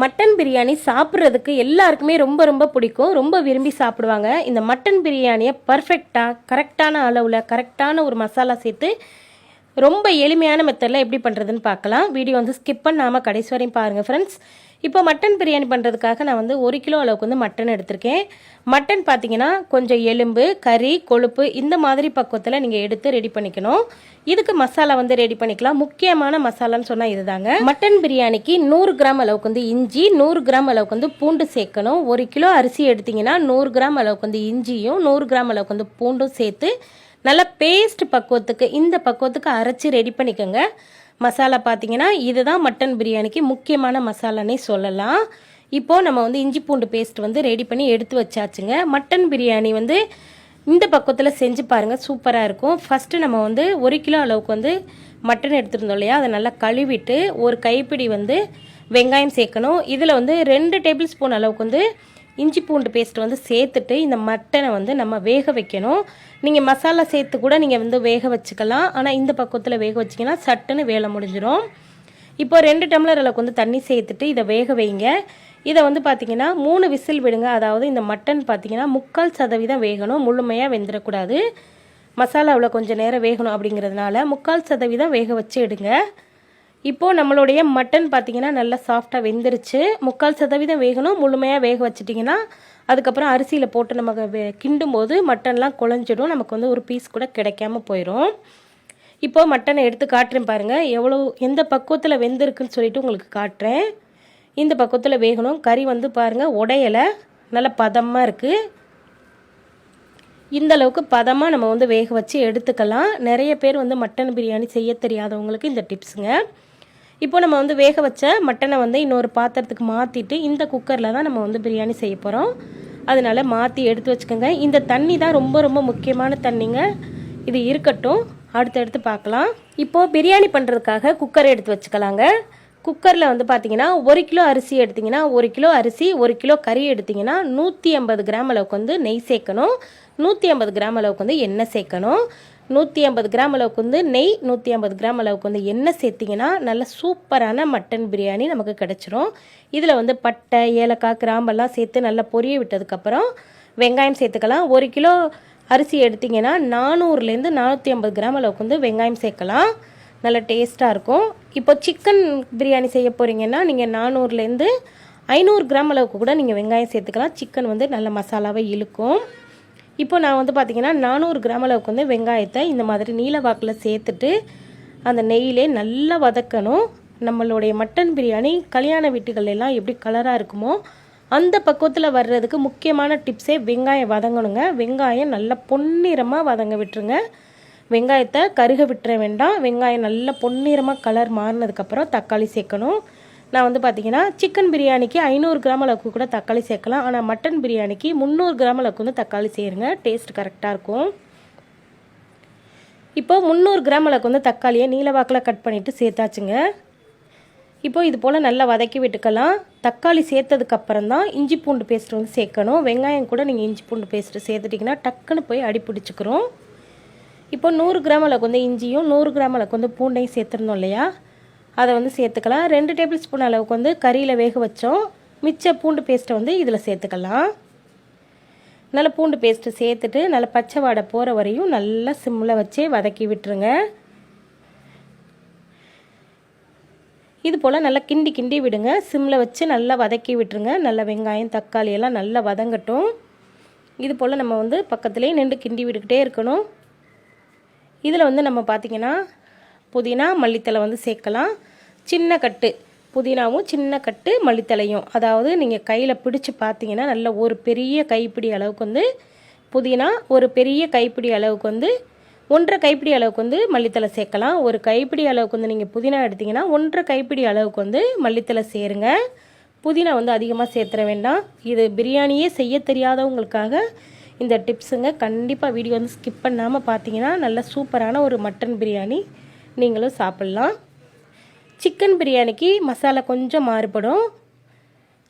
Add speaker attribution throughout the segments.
Speaker 1: Mutton biryani சாப்பிட்றதுக்கு எல்லாருக்குமே ரொம்ப ரொம்ப பிடிக்கும். ரொம்ப விரும்பி சாப்பிடுவாங்க. இந்த மட்டன் பிரியாணியை பர்ஃபெக்டாக கரெக்டான அளவில் கரெக்டான ஒரு மசாலா சேர்த்து ரொம்ப எளிமையான மெத்தடில் எப்படி பண்ணுறதுன்னு பார்க்கலாம். வீடியோ வந்து ஸ்கிப் பண்ணாமல் கடைசி வரையும் பாருங்கள் ஃப்ரெண்ட்ஸ் இப்போ மட்டன் பிரியாணி பண்ணுறதுக்காக நான் வந்து ஒரு கிலோ அளவுக்கு வந்து மட்டன் எடுத்திருக்கேன். மட்டன் பார்த்தீங்கன்னா கொஞ்சம் எலும்பு கறி கொழுப்பு இந்த மாதிரி பக்குவத்தில் நீங்கள் எடுத்து ரெடி பண்ணிக்கணும். இதுக்கு மசாலா வந்து ரெடி பண்ணிக்கலாம். முக்கியமான மசாலான்னு சொன்னால் இதுதாங்க. மட்டன் பிரியாணிக்கு நூறு கிராம் அளவுக்கு வந்து இஞ்சி நூறு கிராம் அளவுக்கு வந்து பூண்டு சேர்க்கணும். ஒரு கிலோ அரிசி எடுத்திங்கன்னா நூறு கிராம் அளவுக்கு வந்து இஞ்சியும் நூறு கிராம் அளவுக்கு வந்து பூண்டும் சேர்த்து நல்லா பேஸ்ட் பக்குவத்துக்கு இந்த பக்குவத்துக்கு அரைச்சி ரெடி பண்ணிக்கோங்க. மசாலா பார்த்தீங்கன்னா இதுதான் மட்டன் பிரியாணிக்கு முக்கியமான மசாலானே சொல்லலாம். இப்போது நம்ம வந்து இஞ்சி பூண்டு பேஸ்ட் வந்து ரெடி பண்ணி எடுத்து வச்சாச்சுங்க. மட்டன் பிரியாணி வந்து இந்த பக்கத்தில் செஞ்சு பாருங்கள் சூப்பராக இருக்கும். ஃபஸ்ட்டு நம்ம வந்து ஒரு கிலோ அளவுக்கு வந்து மட்டன் எடுத்துருந்தோம் இல்லையா? அதை நல்லா கழுவிட்டு ஒரு கைப்பிடி வந்து வெங்காயம் சேர்க்கணும். இதில் வந்து ரெண்டு டேபிள் ஸ்பூன் அளவுக்கு வந்து இஞ்சி பூண்டு பேஸ்ட் வந்து சேர்த்துட்டு இந்த மட்டனை வந்து நம்ம வேக வைக்கணும். நீங்கள் மசாலா சேர்த்து கூட நீங்கள் வந்து வேக வச்சுக்கலாம். ஆனால் இந்த பக்கத்தில் வேக வச்சிங்கன்னா சட்டுன்னு வேலை முடிஞ்சிடும் இப்போ ரெண்டு டம்ளர் அளவுக்கு வந்து தண்ணி சேர்த்துட்டு இதை வேக வைங்க. இதை வந்து பார்த்தீங்கன்னா மூணு விசில் விடுங்க. அதாவது இந்த மட்டன் பார்த்தீங்கன்னா முக்கால் சதவீதம் வேகணும். முழுமையாக வெந்துடக்கூடாது. மசாலாவில் கொஞ்சம் நேரம் வேகணும் அப்படிங்கிறதுனால முக்கால் சதவீதம் வேக வச்சு எடுங்க. இப்போது நம்மளுடைய மட்டன் பார்த்தீங்கன்னா நல்லா சாஃப்டாக வெந்துருச்சு. முக்கால் சதவீதம் வேகணும். முழுமையாக வேக வச்சிட்டிங்கன்னா அதுக்கப்புறம் அரிசியில் போட்டு நம்ம வே கிண்டும் போது மட்டன்லாம் குழஞ்சிடும். நமக்கு வந்து ஒரு பீஸ் கூட கிடைக்காம போயிடும் இப்போது மட்டனை எடுத்து காட்டுறேன் பாருங்கள் எவ்வளோ எந்த பக்குவத்தில் வெந்திருக்குன்னு சொல்லிட்டு உங்களுக்கு காட்டுறேன். இந்த பக்குவத்தில் வேகணும். கறி வந்து பாருங்கள் உடையலை. நல்ல பதமாக இருக்குது இந்த அளவுக்கு பதமாக நம்ம வந்து வேக வச்சு எடுத்துக்கலாம். நிறைய பேர் வந்து மட்டன் பிரியாணி செய்ய தெரியாதவங்களுக்கு இந்த டிப்ஸுங்க இப்போ நம்ம வந்து வேக வச்ச மட்டனை வந்து இன்னொரு பாத்திரத்துக்கு மாற்றிட்டு இந்த குக்கரில் தான் நம்ம வந்து பிரியாணி செய்ய போகிறோம் அதனால மாற்றி எடுத்து வச்சுக்கோங்க. இந்த தண்ணி தான் ரொம்ப ரொம்ப முக்கியமான தண்ணிங்க. இது இருக்கட்டும். அடுத்தடுத்து பார்க்கலாம். இப்போது பிரியாணி பண்ணுறதுக்காக குக்கர் எடுத்து வச்சுக்கலாங்க. குக்கரில் வந்து பார்த்தீங்கன்னா ஒரு கிலோ அரிசி எடுத்திங்கன்னா ஒரு கிலோ அரிசி ஒரு கிலோ கறி எடுத்திங்கன்னா நூற்றி ஐம்பது கிராம் அளவுக்கு வந்து நெய் சேர்க்கணும். நூற்றி ஐம்பது கிராம் அளவுக்கு வந்து எண்ணெய் சேர்க்கணும். நூற்றி ஐம்பது கிராம் அளவுக்கு வந்து நெய் நூற்றி ஐம்பது கிராம் அளவுக்கு வந்து எண்ணெய் சேர்த்திங்கன்னா நல்ல சூப்பரான மட்டன் பிரியாணி நமக்கு கிடச்சிரும். இதில் வந்து பட்டை ஏலக்காய் கிராம்பெல்லாம் சேர்த்து நல்லா பொரிய விட்டதுக்கப்புறம் வெங்காயம் சேர்த்துக்கலாம். ஒரு கிலோ அரிசி எடுத்திங்கன்னா நானூறுலேருந்து நானூற்றி ஐம்பது கிராம் அளவுக்கு வந்து வெங்காயம் சேர்க்கலாம். நல்ல டேஸ்ட்டாக இருக்கும். இப்போ சிக்கன் பிரியாணி செய்ய போகிறீங்கன்னா நீங்கள் நானூறுலேருந்து ஐநூறு கிராம் அளவுக்கு கூட நீங்கள் வெங்காயம் சேர்த்துக்கலாம். சிக்கன் வந்து நல்ல மசாலாவை இழுக்கும். இப்போ நான் வந்து பார்த்திங்கன்னா நானூறு கிராம் அளவுக்கு வந்து வெங்காயத்தை இந்த மாதிரி நீல வாக்கில் சேர்த்துட்டு அந்த நெய்யிலே நல்லா வதக்கணும். நம்மளுடைய மட்டன் பிரியாணி கல்யாண வீட்டுகள் எல்லாம் எப்படி கலராக இருக்குமோ அந்த பக்குவத்தில் வர்றதுக்கு முக்கியமான டிப்ஸே வெங்காயம் வதங்கணுங்க. வெங்காயம் நல்லா பொன்னிறமாக வதங்க விட்டுருங்க. வெங்காயத்தை கருக விட்டுற வேண்டாம். வெங்காயம் நல்லா பொன்னிறமாக கலர் மாறினதுக்கப்புறம் தக்காளி சேர்க்கணும். நான் வந்து பார்த்தீங்கன்னா சிக்கன் பிரியாணிக்கு ஐநூறு கிராம் அளவுக்கு கூட தக்காளி சேர்க்கலாம். ஆனால் மட்டன் பிரியாணிக்கு முந்நூறு கிராம் அளவுக்கு வந்து தக்காளி சேருங்க. டேஸ்ட் கரெக்டாக இருக்கும். இப்போ முந்நூறு கிராம் அளவுக்கு வந்து தக்காளியை நீலவாக்கில் கட் பண்ணிவிட்டு சேர்த்தாச்சுங்க. இப்போ இது போல் நல்லா வதக்கி விட்டுக்கலாம். தக்காளி சேர்த்ததுக்கப்புறம் தான் இஞ்சி பூண்டு பேஸ்ட் வந்து சேர்க்கணும். வெங்காயம் கூட நீங்கள் இஞ்சி பூண்டு பேஸ்ட்டு சேர்த்துட்டிங்கன்னா டக்குன்னு போய் அடி பிடிச்சிக்கிறோம். இப்போ நூறு கிராம் அளவுக்கு வந்து இஞ்சியும் நூறு கிராம் அளவுக்கு வந்து பூண்டையும் சேர்த்துருந்தோம் இல்லையா? அதை வந்து சேர்த்துக்கலாம். ரெண்டு டேபிள் ஸ்பூன் அளவுக்கு வந்து கறியில் வேக வச்சோம். மிச்ச பூண்டு பேஸ்ட்டை வந்து இதில் சேர்த்துக்கலாம். நல்லா பூண்டு பேஸ்ட்டு சேர்த்துட்டு நல்லா பச்சை வாடை போகிற வரையும் நல்லா சிம்மில் வச்சு வதக்கி விட்டுருங்க. இது போல் நல்லா கிண்டி கிண்டி விடுங்க. சிம்மில் வச்சு நல்லா வதக்கி விட்டுருங்க. நல்லா வெங்காயம் தக்காளி எல்லாம் நல்லா வதங்கட்டும். இது போல் நம்ம வந்து பக்கத்துலேயே நின்று கிண்டி விட்டுக்கிட்டே இருக்கணும். இதில் வந்து நம்ம பார்த்திங்கன்னா புதினா மல்லித்தலை வந்து சேர்க்கலாம். சின்ன கட்டு. புதினாவும் சின்ன கட்டு மல்லித்தலையும். அதாவது நீங்கள் கையில் பிடிச்சி பார்த்தீங்கன்னா நல்ல ஒரு பெரிய கைப்பிடி அளவுக்கு வந்து புதினா ஒரு பெரிய கைப்பிடி அளவுக்கு வந்து ஒன்றரை கைப்பிடி அளவுக்கு வந்து மல்லித்தலை சேர்க்கலாம். ஒரு கைப்பிடி அளவுக்கு வந்து நீங்கள் புதினா எடுத்திங்கன்னா ஒன்றரை கைப்பிடி அளவுக்கு வந்து மல்லித்தலை சேருங்க. புதினா வந்து அதிகமாக சேர்த்துற வேண்டாம். இது பிரியாணியே செய்ய தெரியாதவங்களுக்காக இந்த டிப்ஸுங்க. கண்டிப்பாக வீடியோ வந்து ஸ்கிப் பண்ணாமல் பார்த்தீங்கன்னா நல்ல சூப்பரான ஒரு மட்டன் பிரியாணி. நீங்களும் சாப்பிட்லாம். சிக்கன் பிரியாணிக்கு மசாலா கொஞ்சம் மாறுபடும்.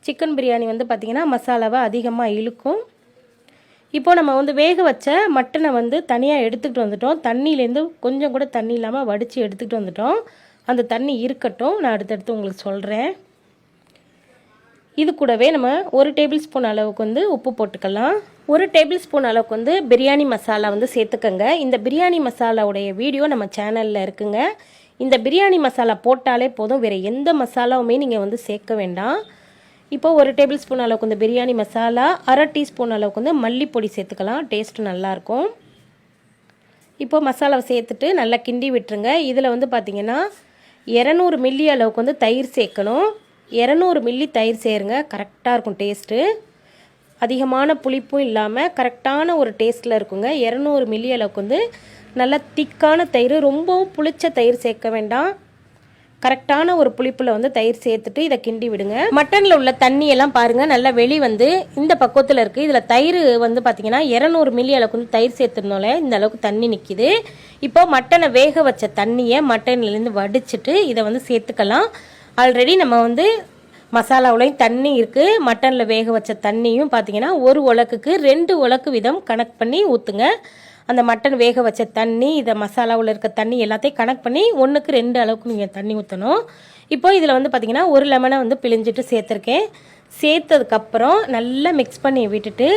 Speaker 1: சிக்கன் பிரியாணி வந்து பார்த்திங்கன்னா மசாலாவை அதிகமாக இழுக்கும். இப்போது நம்ம வந்து வேக வச்ச மட்டனை வந்து தனியாக எடுத்துக்கிட்டு வந்துட்டோம். தண்ணியிலேருந்து கொஞ்சம் கூட தண்ணி இல்லாமல் வடித்து எடுத்துக்கிட்டு வந்துட்டோம். அந்த தண்ணி இருக்கட்டும். நான் அடுத்தடுத்து உங்களுக்கு சொல்கிறேன் இது கூடவே நம்ம ஒரு டேபிள் ஸ்பூன் அளவுக்கு வந்து உப்பு போட்டுக்கலாம். ஒரு டேபிள் ஸ்பூன் அளவுக்கு வந்து பிரியாணி மசாலா வந்து சேர்த்துக்கோங்க. இந்த பிரியாணி மசாலாவுடைய வீடியோ நம்ம சேனலில் இருக்குங்க. இந்த பிரியாணி மசாலா போட்டாலே போதும். வேறு எந்த மசாலாவுமே நீங்கள் வந்து சேர்க்க வேண்டாம். இப்போ ஒரு டேபிள் ஸ்பூன் அளவுக்கு வந்து பிரியாணி மசாலா அரை டீஸ்பூன் அளவுக்கு வந்து மல்லிப்பொடி சேர்த்துக்கலாம். டேஸ்ட்டு நல்லாயிருக்கும். இப்போ மசாலாவை சேர்த்துட்டு நல்லா கிண்டி விட்டுருங்க. இதில் வந்து பார்த்திங்கன்னா இரநூறு மில்லி அளவுக்கு வந்து தயிர் சேர்க்கணும். இரநூறு மில்லி தயிர் சேருங்க கரெக்டாக இருக்கும் டேஸ்ட்டு அதிகமான புளிப்பும் இல்லாமல் கரெக்டான ஒரு டேஸ்ட்டில் இருக்குங்க. இரநூறு மில்லி அளவுக்கு வந்து நல்லா திக்கான தயிர் ரொம்பவும் புளிச்ச தயிர் சேர்க்க வேண்டாம். கரெக்டான ஒரு புளிப்பில் வந்து தயிர் சேர்த்துட்டு இதை கிண்டி விடுங்க. மட்டனில் உள்ள தண்ணியெல்லாம் பாருங்கள் நல்லா வெளி வந்து இந்த பக்குவத்தில் இருக்குது இதில் தயிர் வந்து பார்த்தீங்கன்னா இரநூறு மில்லி அளவுக்கு வந்து தயிர் சேர்த்துருந்தோம்ல இந்த அளவுக்கு தண்ணி நிற்கிது இப்போ மட்டனை வேக வச்ச தண்ணியை மட்டன்லேருந்து வடிச்சிட்டு இதை வந்து சேர்த்துக்கலாம். ஆல்ரெடி நம்ம வந்து மசாலாவுலையும் தண்ணி இருக்குது மட்டனில் வேக வச்ச தண்ணியும் பார்த்தீங்கன்னா ஒரு உலக்குக்கு ரெண்டு உலக்கு விதம் கணக்கு பண்ணி ஊற்றுங்க அந்த மட்டன் வேக வச்ச தண்ணி இதை மசாலாவில் இருக்க தண்ணி எல்லாத்தையும் கனெக்ட் பண்ணி ஒன்றுக்கு ரெண்டு அளவுக்கு நீங்கள் தண்ணி ஊற்றணும் இப்போ இதில் வந்து பார்த்தீங்கன்னா ஒரு லெமனை வந்து பிழிஞ்சிட்டு சேர்த்துருக்கேன். சேர்த்ததுக்கப்புறம் நல்லா மிக்ஸ் பண்ணி விட்டுட்டு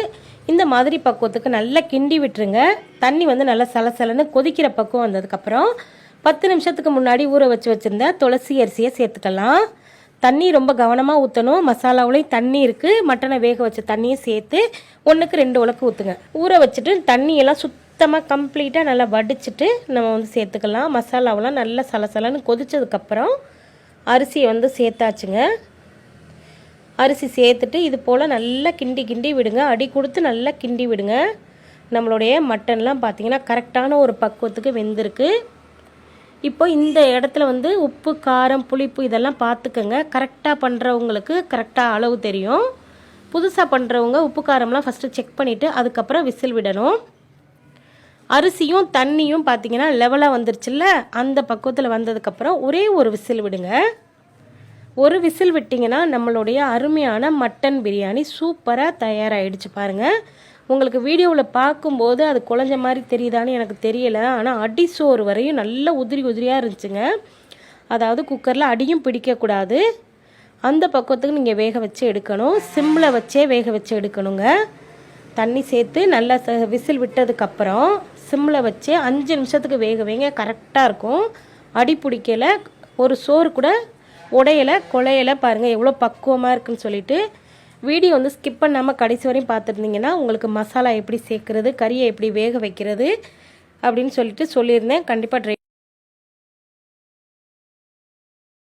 Speaker 1: இந்த மாதிரி பக்குவத்துக்கு நல்லா கிண்டி விட்டுருங்க. தண்ணி வந்து நல்லா சலசலன்னு கொதிக்கிற பக்குவம் வந்ததுக்கப்புறம் பத்து நிமிஷத்துக்கு முன்னாடி ஊற வச்சு வச்சுருந்த துளசி அரிசியை சேர்த்துக்கலாம். தண்ணி ரொம்ப கவனமாக ஊற்றணும் மசாலாவுலேயும் தண்ணி இருக்குது மட்டனை வேக வச்ச தண்ணியும் சேர்த்து ஒன்றுக்கு ரெண்டு உலக்கு ஊற்றுங்க ஊற வச்சுட்டு தண்ணியெல்லாம் சுத்தமாக கம்ப்ளீட்டாக நல்லா வடிச்சிட்டு நம்ம வந்து சேர்த்துக்கலாம். மசாலாவெல்லாம் நல்லா சலசலன்னு கொதித்ததுக்கப்புறம் அரிசியை வந்து சேர்த்தாச்சுங்க. அரிசி சேர்த்துட்டு இது போல் நல்லா கிண்டி கிண்டி விடுங்க. அடி கொடுத்து நல்லா கிண்டி விடுங்க. நம்மளுடைய மட்டன்லாம் பார்த்தீங்கன்னா கரெக்டான ஒரு பக்குவத்துக்கு வெந்திருக்கு. இப்போ இந்த இடத்துல வந்து உப்பு காரம் புளிப்பு இதெல்லாம் பார்த்துக்கங்க. கரெக்டாக பண்ணுறவங்களுக்கு கரெக்டாக அளவு தெரியும். புதுசாக பண்ணுறவங்க உப்பு காரம்லாம் ஃபஸ்ட்டு செக் பண்ணிவிட்டு அதுக்கப்புறம் விசில் விடணும். அரிசியும் தண்ணியும் பார்த்தீங்கன்னா லெவலாக வந்துருச்சுல்ல? அந்த பக்குவத்தில் வந்ததுக்கப்புறம் ஒரே ஒரு விசில் விடுங்க. ஒரு விசில் விட்டிங்கன்னா நம்மளுடைய அருமையான மட்டன் பிரியாணி சூப்பராக தயாராகிடுச்சு பாருங்கள் உங்களுக்கு வீடியோவில் பார்க்கும்போது அது குழஞ்ச மாதிரி தெரியுதான்னு எனக்கு தெரியலை. ஆனால் அடி சோறு வரையும் நல்லா உதிரி உதிரியாக இருந்துச்சுங்க. அதாவது குக்கரில் அடியும் பிடிக்கக்கூடாது. அந்த பக்குவத்துக்கு நீங்கள் வேக வச்சு எடுக்கணும். சிம்மில் வச்சே வேக வச்சு எடுக்கணுங்க. தண்ணி சேர்த்து நல்லா விசில் விட்டதுக்கப்புறம் சிம்மில் வச்சு அஞ்சு நிமிஷத்துக்கு வேக வைங்க. கரெக்டாக இருக்கும். அடி பிடிக்கலை. ஒரு சோறு கூட உடையலை குழையலை பாருங்கள் எவ்வளோ பக்குவமாக இருக்குன்னு சொல்லிட்டு வீடியோ வந்து ஸ்கிப் பண்ணாமல் கடைசி வரையும் பார்த்துருந்தீங்கன்னா உங்களுக்கு மசாலா எப்படி சேர்க்குறது கறியை எப்படி வேக வைக்கிறது அப்படின்னு சொல்லிட்டு சொல்லியிருந்தேன். கண்டிப்பாக ட்ரை